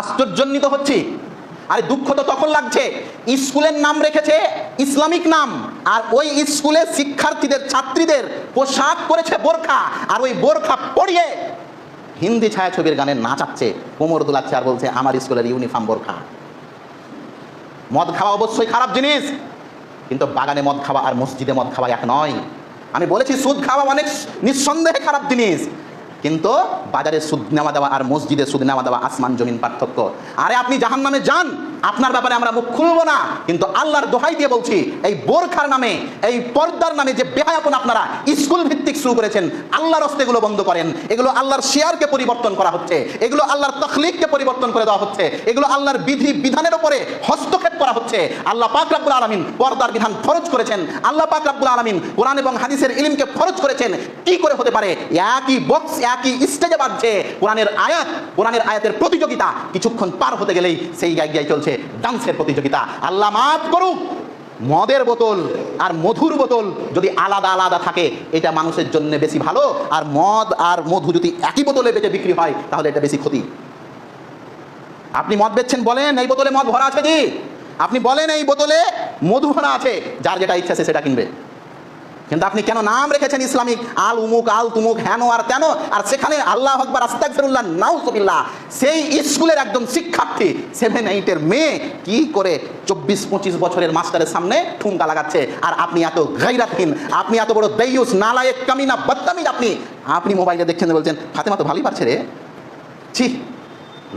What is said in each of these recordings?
আশ্চর্যান্বিত হচ্ছি। আরে দুঃখ তো তখন লাগছে। স্কুলের নাম রেখেছে ইসলামিক নাম, আর ওই স্কুলে শিক্ষার্থীদের, ছাত্রীদের পোশাক করেছে বোরখা, আর ওই বোরখা পরিয়ে হিন্দি ছায়াছবির গানে নাচাচ্ছে, কোমর দুলাচ্ছে আর বলছে, আমার স্কুলের ইউনিফর্ম বোরখা। মদ খাওয়া অবশ্যই খারাপ জিনিস, কিন্তু বাগানে মদ খাওয়া আর মসজিদে মদ খাওয়া এক নয়। আমি বলেছি, সুদ খাওয়া অনেক নিঃসন্দেহে খারাপ জিনিস। কিন্তু বাজারে সুদ নেওয়া দেওয়া আর মসজিদে সুদ নেওয়া দেওয়া আসমান জমিন পার্থক্য। আরে আপনি জাহান নামে যান! আপনার ব্যাপারে আমরা মুখ খুলবো না, কিন্তু আল্লাহর দোহাই দিয়ে বলছি, এই বোরখার নামে, এই পর্দার নামে যে বেহায়াপন আপনারা স্কুল ভিত্তিক শুরু করেছেন, আল্লাহর হস্তে এগুলো বন্ধ করেন। এগুলো আল্লাহর শেয়ারকে পরিবর্তন করা হচ্ছে, এগুলো আল্লাহর তখলিককে পরিবর্তন করে দেওয়া হচ্ছে, এগুলো আল্লাহর বিধি বিধানের উপরে হস্তক্ষেপ করা হচ্ছে। আল্লাহ পাক রাব্বুল আলামিন পর্দার বিধান ফরজ করেছেন। আল্লাহ পাক রাব্বুল আলামিন কোরআন এবং হাদিসের ইলমকে ফরজ করেছেন। কি করে হতে পারে? একই বক্স একই স্টেজে বাজছে। কোরআনের আয়াত, কোরআনের আয়াতের প্রতিযোগিতা কিছুক্ষণ পার হতে গেলেই সেই জায়গায় চলছে। ডান্সের প্রতিযোগিতা। আল্লাহ মাফ করুক। মদের বোতল আর মধুর বোতল যদি আলাদা আলাদা থাকে, এটা মানুষের জন্য বেশি ভালো। আর মদ আর মধু যদি একই বোতলে বেঁচে বিক্রি হয়, তাহলে এটা বেশি ক্ষতি। আপনি মদ বেচছেন বলেন, এই বোতলে মদ ভরা আছে দি আপনি বলেন, এই বোতলে মধু ভরা আছে। যার যেটা ইচ্ছা আছে সেটা কিনবে। কিন্তু আপনি কেন নাম রেখেছেন ইসলামিক? আল উমুক, আল তুমুক হেন আর তেন আর সেখানে আল্লাহ আকবর আস্তাকফিরুল্লাহ নাউসবিল্লাহ সেই স্কুলের একজন শিক্ষার্থী সেভেন এইটের মেয়ে, কি করে চব্বিশ, পঁচিশ বছরের মাস্টারের সামনে ঠুমকা লাগাচ্ছে? আর আপনি এত গাইরাতহীন আপনি এত বড় দেয়ুস নালায়েক, কামিনা বদতামিজ আপনি। আপনি মোবাইলে দেখছেন বলছেন, ফাতেমা তো ভালোই পারছে রে। ছি,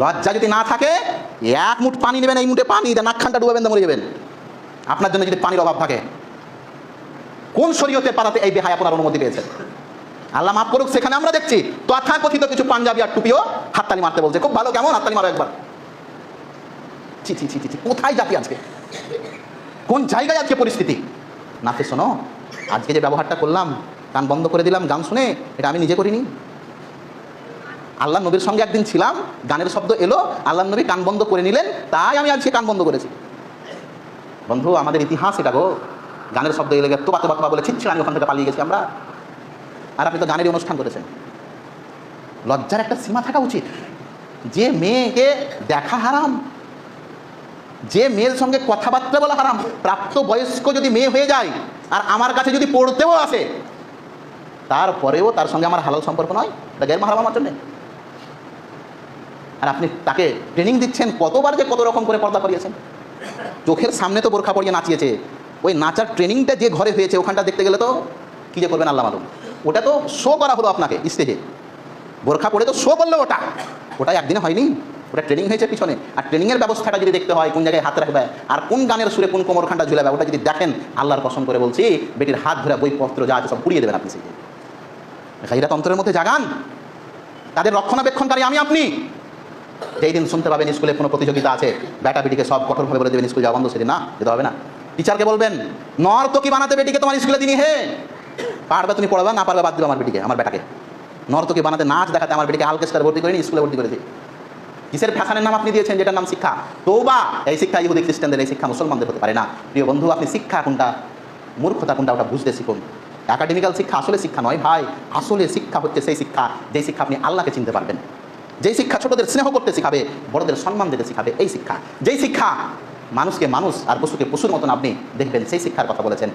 লজ্জা যদি না থাকে, এক মুঠ পানি নেবেন, এই মুঠে পানি নাকখানটা ডুবাবেন মরে যাবেন। আপনার জন্য যদি পানির অভাব থাকে। কোন শরীয়তের পাড়াতে এই বেহায় আপনার অনুমতি পেয়েছেন? আল্লাহ মাফ করুক সেখানে আমরা দেখছি তো তথাকথিত কিছু পাঞ্জাবি আর টুপিও হাততালি মারতে বলছে। খুব ভালো কেমন? হাততালি মারো একবার। ছি ছি ছি ছি, কোথায় জাতি আজকে? কোন জায়গায় আজকে পরিস্থিতি? নাতে শোনো আজকে যে ব্যবহারটা করলাম কান বন্ধ করে দিলাম গান শুনে এটা আমি নিজে করিনি। আল্লাহ নবীর সঙ্গে একদিন ছিলাম গানের শব্দ এলো আল্লাহ নবী কান বন্ধ করে নিলেন তাই আমি আজকে কান বন্ধ করেছি। বন্ধু আমাদের ইতিহাস এটা গো। গানের শব্দ এলে তোবা তোবা তোবা বলে ছিচ্ছিল আমি ওখান থেকে পালিয়ে গেছি আমরা। আর আপনি তো গানের অনুষ্ঠান করেছেন। লজ্জার একটা সীমা থাকা উচিত। যে মেয়েকে দেখা হারাম, যে মেয়ের সঙ্গে কথাবার্তা বলা হারাম, প্রাপ্ত বয়স্ক যদি মেয়ে হয়ে যায়, আর আমার কাছে যদি পড়তেও আসে, তারপরেও তার সঙ্গে আমার হালাল সম্পর্ক নয়, এটা গের হারাম আমার জন্যে। আর আপনি তাকে ট্রেনিং দিচ্ছেন, কতবার যে কত রকম করে পর্দা করিয়েছেন। চোখের সামনে তো বোরখা পরিয়ে নাচিয়েছে ওই নাচার ট্রেনিংটা যে ঘরে হয়েছে, ওখানটা দেখতে গেলে তো কী যে করবেন আল্লাহ মালুম। ওটা তো শো করা হলো আপনাকে স্টেজে বোরখা পরে তো শো করল ওটা। ওটা একদিনে হয়নি। ওটা ট্রেনিং হয়েছে পিছনে। আর ট্রেনিংয়ের ব্যবস্থাটা যদি দেখতে হয়, কোন জায়গায় হাত রাখবে, আর কোন গানের সুরে কোন কোমরখানটা ঝুলাবে, ওটা যদি দেখেন, আল্লাহর পছন্দ করে বলছি, বেটির হাত ধরে বইপত্র যা আছে সব পুড়িয়ে দেবেন আপনি সেই খাইরা তন্ত্রের মধ্যে জাগান। তাদের রক্ষণাবেক্ষণকারী আমি আপনি। যেই দিন শুনতে পাবেন স্কুলে কোনো প্রতিযোগিতা আছে বেটা বেটিকে সব কঠোরভাবে বলে দেবেন, স্কুল যাওয়া বন্ধ, সেদিন না, যেতে হবে না। টিচারকে বলবেন, নর তো কি বানাতে বেটিকে তোমার স্কুলে দিনই হে? পারবে তুমি পড়াবে না পারবে বাদ দিবে আমার বেটিকে, আমার বেটাকে। নর তো কি বানাতে নাচ দেখাতে আমার বেটিকে আলকেস্টার ভর্তি করে স্কুলে ভর্তি করে দিই কিসের ফ্যাশনের নাম আপনি দিয়েছেন, যেটার নাম শিক্ষা? তো তৌবা এই শিক্ষা ইহুদি খ্রিস্টানদের, এই শিক্ষা মুসলমানদের হতে পারে না। প্রিয় বন্ধু, আপনি শিক্ষা কোনটা? মূর্খতা কোনটা? ওটা বুঝতে শিখুন। একাডেমিক্যাল শিক্ষা আসলে শিক্ষা নয় ভাই, আসলে শিক্ষা হচ্ছে সেই শিক্ষা, যেই শিক্ষা আপনি আল্লাহকে চিনতে পারবেন। যেই শিক্ষা ছোটদের স্নেহ করতে শিখাবে, বড়দের সম্মান দিতে শিখাবে, এই শিক্ষা। যেই শিক্ষা মানুষকে মানুষ আর পশুকে পশুর মতন আপনি দেখবেন সেই শিক্ষার কথা বলেছেন।